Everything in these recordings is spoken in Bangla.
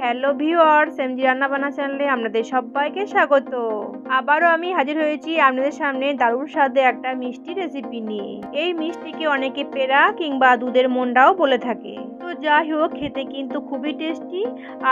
হ্যালো ভিউয়ার্স এমজি রান্নাবান্না চ্যানেলে আপনাদের সবাইকে স্বাগত। আবারও আমি হাজির হয়েছি আপনাদের সামনে দারুণ স্বাদে একটা মিষ্টি রেসিপি নিয়ে। এই মিষ্টিকে অনেকে পেড়া কিংবা দুধের মন্ডাও বলে থাকে। তো যাই হোক, খেতে কিন্তু খুবই টেস্টি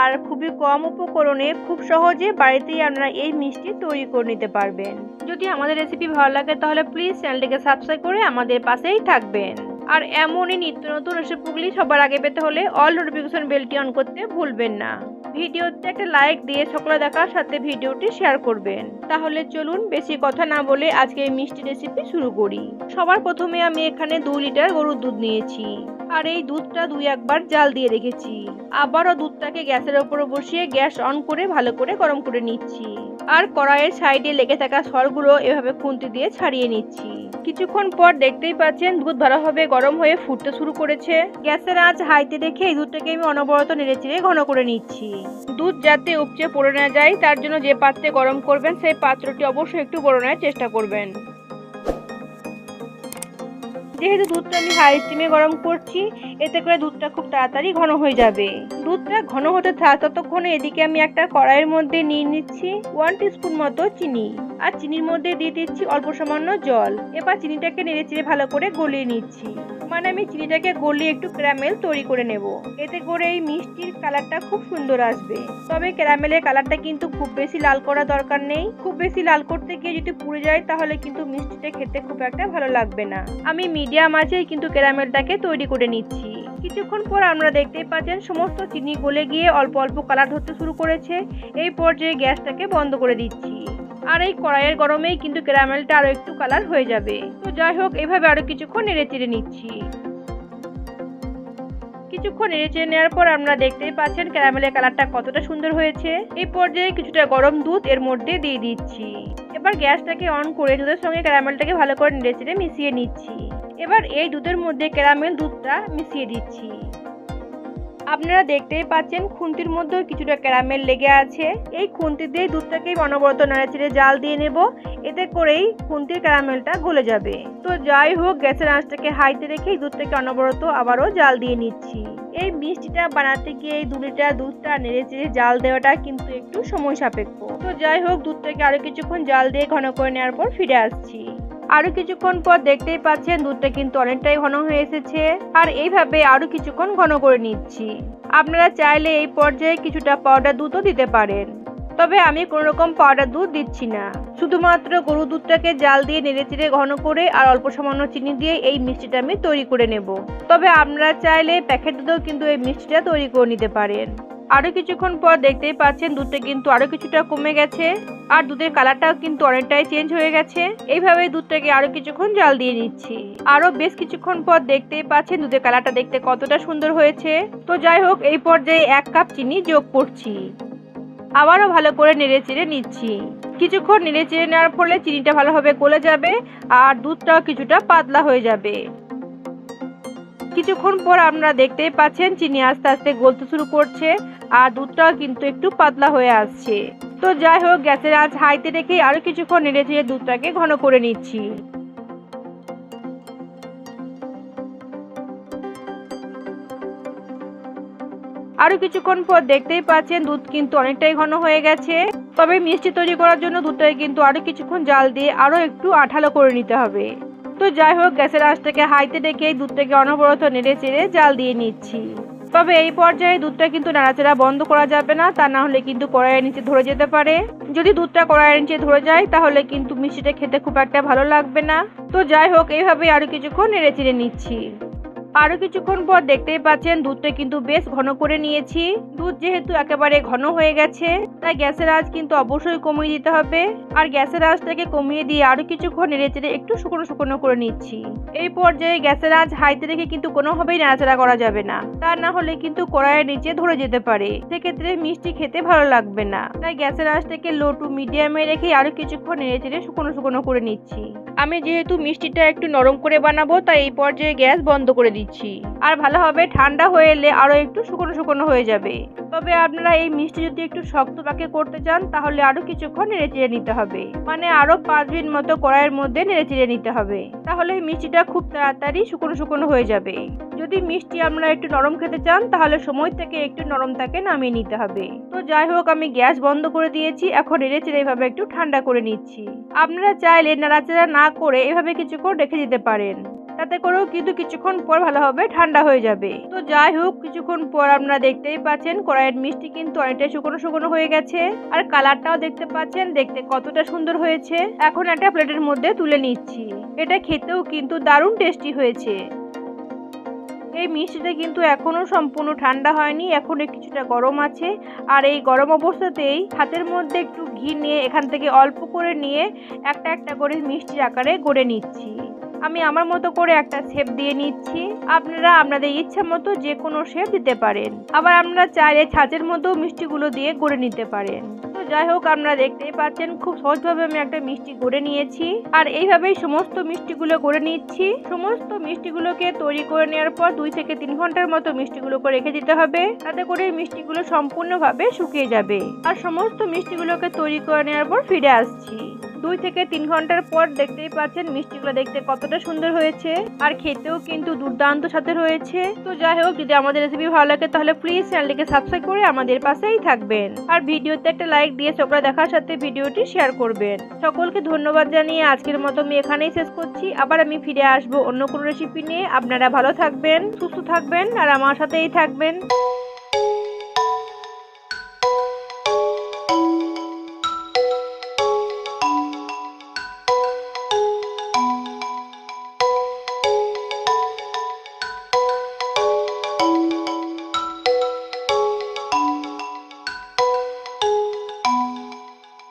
আর খুবই কম উপকরণে খুব সহজে বাড়িতেই আপনারা এই মিষ্টি তৈরি করে নিতে পারবেন। যদি আমাদের রেসিপি ভালো লাগে, তাহলে প্লিজ চ্যানেলটিকে সাবস্ক্রাইব করে আমাদের পাশেই থাকবেন। আর এমনই নিত্য নতুন রেসিপিগুলি সবার আগে পেতে হলে অল নোটিফিকেশন বেলটি অন করতে ভুলবেন না। ভিডিওতে একটা লাইক দিয়ে সকলে দেখার সাথে ভিডিওটি শেয়ার করবেন। তাহলে চলুন বেশি কথা না বলে আজকে এই মিষ্টি রেসিপি শুরু করি। সবার প্রথমে আমি এখানে দুই লিটার গরুর দুধ নিয়েছি। আর এই দুধটা দুই একবার জাল দিয়ে রেখেছি। আবারও দুধটাকে গ্যাসের ওপরে বসিয়ে গ্যাস অন করে ভালো করে গরম করে নিচ্ছি। আর কড়াইয়ের সাইডে লেগে থাকা সরগুলো এভাবে খুন্তি দিয়ে ছাড়িয়ে নিচ্ছি। কিছুক্ষণ পর দেখতেই পাচ্ছেন দুধ ভালোভাবে গরম হয়ে ফুটতে শুরু করেছে। গ্যাসের আঁচ হাইতে রেখে এই দুধটাকে আমি অনবরত নেড়ে চিড়ে ঘন করে নিচ্ছি। দুধ যাতে উপচে পড়ে না যায়, তার জন্য যে পাত্রে গরম করবেন, সেই পাত্রটি অবশ্যই একটু বড় নেওয়ার চেষ্টা করবেন। যেহেতু দুধটা আমি হাই স্টিমে গরম করছি, এতে করে দুধটা খুব তাড়াতাড়ি ঘন হয়ে যাবে। দুধটা ঘন হতে থাক, ততক্ষণ এদিকে আমি একটা কড়াইয়ের মধ্যে নিয়ে নিচ্ছি ওয়ান টিস্পুন মতো চিনি। আর চিনির মধ্যে দিয়ে দিচ্ছি অল্প সামান্য জল। এবার চিনিটাকে নেড়ে চেড়ে ভালো করে গলিয়ে নিচ্ছি। মানে আমি চিনিটাকে গলিয়ে একটু ক্যারামেল তৈরি করে নেব। এতে করে এই মিষ্টির কালারটা খুব সুন্দর আসবে। তবে ক্যারামেলের কালারটা কিন্তু খুব বেশি লাল করা দরকার নেই। খুব বেশি লাল করতে গিয়ে যদি পুড়ে যায়, তাহলে কিন্তু মিষ্টিটা খেতে খুব একটা ভালো লাগবে না। আমি মিডিয়াম আঁচেই কিন্তু ক্যারামেলটাকে তৈরি করে নিচ্ছি। কিছুক্ষণ পর আমরা দেখতেই পাচ্ছেন সমস্ত চিনি গলে গিয়ে অল্প অল্প কালার ধরতে শুরু করেছে। এই পর্যায়ে গ্যাসটাকে বন্ধ করে দিচ্ছি। আর এই কড়াইয়ের গরমেই কিন্তু ক্যারামেলটা আরও একটু কালার হয়ে যাবে। তো যাই হোক, এভাবে আরও কিছুক্ষণ নেড়ে চেড়ে নিচ্ছি। কিছুক্ষণ নেড়ে চেড়ে নেওয়ার পর আমরা দেখতেই পাচ্ছেন ক্যারামেলের কালারটা কতটা সুন্দর হয়েছে। এই পর্যায়ে কিছুটা গরম দুধ এর মধ্যে দিয়ে দিচ্ছি। এবার গ্যাসটাকে অন করে দুধের সঙ্গে ক্যারামেলটাকে ভালো করে নেড়ে চেড়ে মিশিয়ে নিচ্ছি। এবার এই দুধের মধ্যে ক্যারামেল দুধটা মিশিয়ে দিচ্ছি। আপনারা দেখতেই পাচ্ছেন খুন্তির মধ্যেও কিছুটা ক্যারামেল লেগে আছে। এই খুন্তি দিয়ে দুধটাকে অনবরত নাড়াচড়ে জাল দিয়ে নেব। এতে করেই খুন্তির ক্যারামেলটা গলে যাবে। তো যাই হোক, গ্যাসের আঁচটাকে হাইতে রেখে দুধটাকে অনবরত আবারও জাল দিয়ে নিচ্ছি। এই মিষ্টিটা বানাতে গিয়ে এই দু লিটার দুধটা নেড়ে চেড়ে জাল দেওয়াটা কিন্তু একটু সময় সাপেক্ষ। তো যাই হোক, দুধটাকে আরও কিছুক্ষণ জাল দিয়ে ঘন করে নেওয়ার পর ফিরে আসছি। আরও কিছুক্ষণ পর দেখতেই পাচ্ছেন দুধটা কিন্তু অনেকটাই ঘন হয়ে এসেছে। আর এইভাবে আরও কিছুক্ষণ ঘন করে নিচ্ছি। আপনারা চাইলে এই পর্যায়ে কিছুটা পাউডার দুধও দিতে পারেন। তবে আমি কোনো রকম পাউডার দুধ দিচ্ছি না। শুধুমাত্র গরু দুধটাকে জাল দিয়ে নেড়ে চেড়ে ঘন করে আর অল্প সামান্য চিনি দিয়ে এই মিষ্টিটা আমি তৈরি করে নেব। তবে আপনারা চাইলে প্যাকেট দুধেও কিন্তু এই মিষ্টিটা তৈরি করে নিতে পারেন। আরও কিছুক্ষণ পর দেখতেই পাচ্ছেন দুধটা কিন্তু আরও কিছুটা কমে গেছে। আর দুধের কালারটাও কিন্তু অনেকটাই চেঞ্জ হয়ে গেছে। এইভাবে দুধটাকে আরও কিছুক্ষণ জাল দিয়ে নিচ্ছি। আরও বেশ কিছুক্ষণ পর দেখতেই পাচ্ছেন দুধের কালারটা দেখতে কতটা সুন্দর হয়েছে। তো যাই হোক, এই পর্যায়ে এক কাপ চিনি যোগ করছি। আবারও ভালো করে নেড়ে চেড়ে নিচ্ছি। কিছুক্ষণ নেড়ে চেড়ে নেওয়ার ফলে চিনিটা ভালোভাবে গলে যাবে আর দুধটাও কিছুটা পাতলা হয়ে যাবে। কিছুক্ষণ পর আপনারা দেখতেই পাচ্ছেন চিনি আস্তে আস্তে গলতে শুরু করছে। আর দুধটাও কিন্তু একটু পাতলা হয়ে আসছে। তো যাই হোক, গ্যাসের আঁচ হাইতে রেখে আরও কিছুক্ষণ নেড়ে চেড়ে দুধটাকে ঘন করে নিচ্ছি। আরও কিছুক্ষণ পর দেখতেই পাচ্ছেন দুধ কিন্তু অনেকটাই ঘন হয়ে গেছে। তবে মিষ্টি তৈরি করার জন্য দুধটাকে কিন্তু আরও কিছুক্ষণ জাল দিয়ে আরও একটু আঠালো করে নিতে হবে। তো যাই হোক, গ্যাসের আঁচটাকে হাইতে এই দুধটাকে অনবরত নেড়ে চেড়ে জাল দিয়ে নিচ্ছি। তবে এই পর্যায়ে দুধটা কিন্তু নাড়াচাড়া বন্ধ করা যাবে না, তা না হলে কিন্তু কড়াইয়ের নিচে ধরে যেতে পারে। যদি দুধটা কড়াইয়ের নিচে ধরে যায়, তাহলে কিন্তু মিষ্টিটা খেতে খুব একটা ভালো লাগবে না। তো যাই হোক এইভাবে আরও কিছুক্ষণ নেড়ে চেড়ে নিচ্ছি। আরও কিছুক্ষণ পর দেখতেই পাচ্ছেন দুধটা কিন্তু বেশ ঘন করে নিয়েছি। দুধ যেহেতু একেবারে ঘন হয়ে গেছে, তাই গ্যাসের আঁচ কিন্তু অবশ্যই কমিয়ে দিতে হবে। আর গ্যাসের আঁচটাকে কমিয়ে দিয়ে আরও কিছুক্ষণ নেড়ে চেড়ে একটু শুকনো শুকনো করে নিচ্ছি। এই পর্যায়ে গ্যাসের আঁচ হাইতে রেখে কিন্তু কোনোভাবেই নাড়াচাড়া করা যাবে না। তা না হলে কিন্তু কড়াইয়ের নিচে ধরে যেতে পারে। সেক্ষেত্রে মিষ্টি খেতে ভালো লাগবে না। তাই গ্যাসের আঁচটাকে লো টু মিডিয়ামে রেখে আরও কিছুক্ষণ নেড়ে চেড়ে শুকনো শুকনো করে নিচ্ছি। আমি যেহেতু মিষ্টিটা একটু নরম করে বানাবো, তাই এই পর্যায়ে গ্যাস বন্ধ করে দিচ্ছি। নিচ্ছি আর ভালোভাবে ঠান্ডা হয়ে এলে আরও একটু শুকনো শুকনো হয়ে যাবে। তবে আপনারা এই মিষ্টি যদি একটু শক্ত পাকে করতে চান, তাহলে আরও কিছুক্ষণ নেড়ে চেড়ে নিতে হবে। মানে আরও পাঁচ মিনিট মতো কড়াইয়ের মধ্যে নেড়ে চেড়ে নিতে হবে। তাহলে মিষ্টিটা খুব তাড়াতাড়ি শুকনো শুকনো হয়ে যাবে। যদি মিষ্টি আপনারা একটু নরম খেতে চান, তাহলে সময় থেকে একটু নরম তাকে নামিয়ে নিতে হবে। তো যাই হোক, আমি গ্যাস বন্ধ করে দিয়েছি। এখন নেড়ে চেড়ে এভাবে একটু ঠান্ডা করে নিচ্ছি। আপনারা চাইলে নাড়াচাড়া না করে এভাবে কিছুক্ষণ রেখে দিতে পারেন। তাতে করেও কিন্তু কিছুক্ষণ পর ভালোভাবে ঠান্ডা হয়ে যাবে। তো যাই হোক, কিছুক্ষণ পর আপনারা দেখতেই পাচ্ছেন কড়াইয়ের মিষ্টি কিন্তু অনেকটাই শুকনো শুকনো হয়ে গেছে। আর কালারটাও দেখতে পাচ্ছেন, দেখতে কতটা সুন্দর হয়েছে। এখন একটা প্লেটের মধ্যে তুলে নিচ্ছি। এটা খেতেও কিন্তু দারুণ টেস্টি হয়েছে। এই মিষ্টিটা কিন্তু এখনও সম্পূর্ণ ঠান্ডা হয়নি, এখনও কিছুটা গরম আছে। আর এই গরম অবস্থাতেই হাতের মধ্যে একটু ঘি নিয়ে এখান থেকে অল্প করে নিয়ে একটা একটা করে মিষ্টির আকারে গড়ে নিচ্ছি। আমি আমার মতো করে একটা শেপ দিয়ে নিচ্ছি। আপনারা আপনাদের ইচ্ছা মতো যে কোনো শেপ দিতে পারেন। আবার আপনারা চাইলে ছাঁচের মতো মিষ্টিগুলো দিয়ে গড়ে নিতে পারেন। তো যাই হোক, আপনারা দেখতেই পাচ্ছেন, খুব সহজভাবে আমি একটা মিষ্টি গড়ে নিয়েছি। আর এইভাবেই সমস্ত মিষ্টিগুলো গড়ে নিচ্ছি। সমস্ত মিষ্টিগুলোকে তৈরি করে নেওয়ার পর দুই থেকে তিন ঘণ্টার মতো মিষ্টিগুলোকে রেখে দিতে হবে। তাতে করে মিষ্টিগুলো সম্পূর্ণভাবে শুকিয়ে যাবে। আর সমস্ত মিষ্টিগুলোকে তৈরি করে নেওয়ার পর ফিরে আসছি। দুই থেকে তিন ঘণ্টার পর দেখতেই পাচ্ছেন মিষ্টিগুলো দেখতে কতটা সুন্দর হয়েছে। আর খেতেও কিন্তু দুর্দান্ত সাথে রয়েছে তো যাই হোক, যদি আমাদের রেসিপি ভালো লাগে, তাহলে প্লিজ চ্যানেলটিকে সাবস্ক্রাইব করে আমাদের পাশেই থাকবেন। আর ভিডিওতে একটা লাইক দিয়ে সকলে দেখার সাথে ভিডিওটি শেয়ার করবেন। সকলকে ধন্যবাদ জানিয়ে আজকের মতো আমি এখানেই শেষ করছি। আবার আমি ফিরে আসব অন্য কোনো রেসিপি নিয়ে। আপনারা ভালো থাকবেন, সুস্থ থাকবেন, আর আমার সাথেই থাকবেন।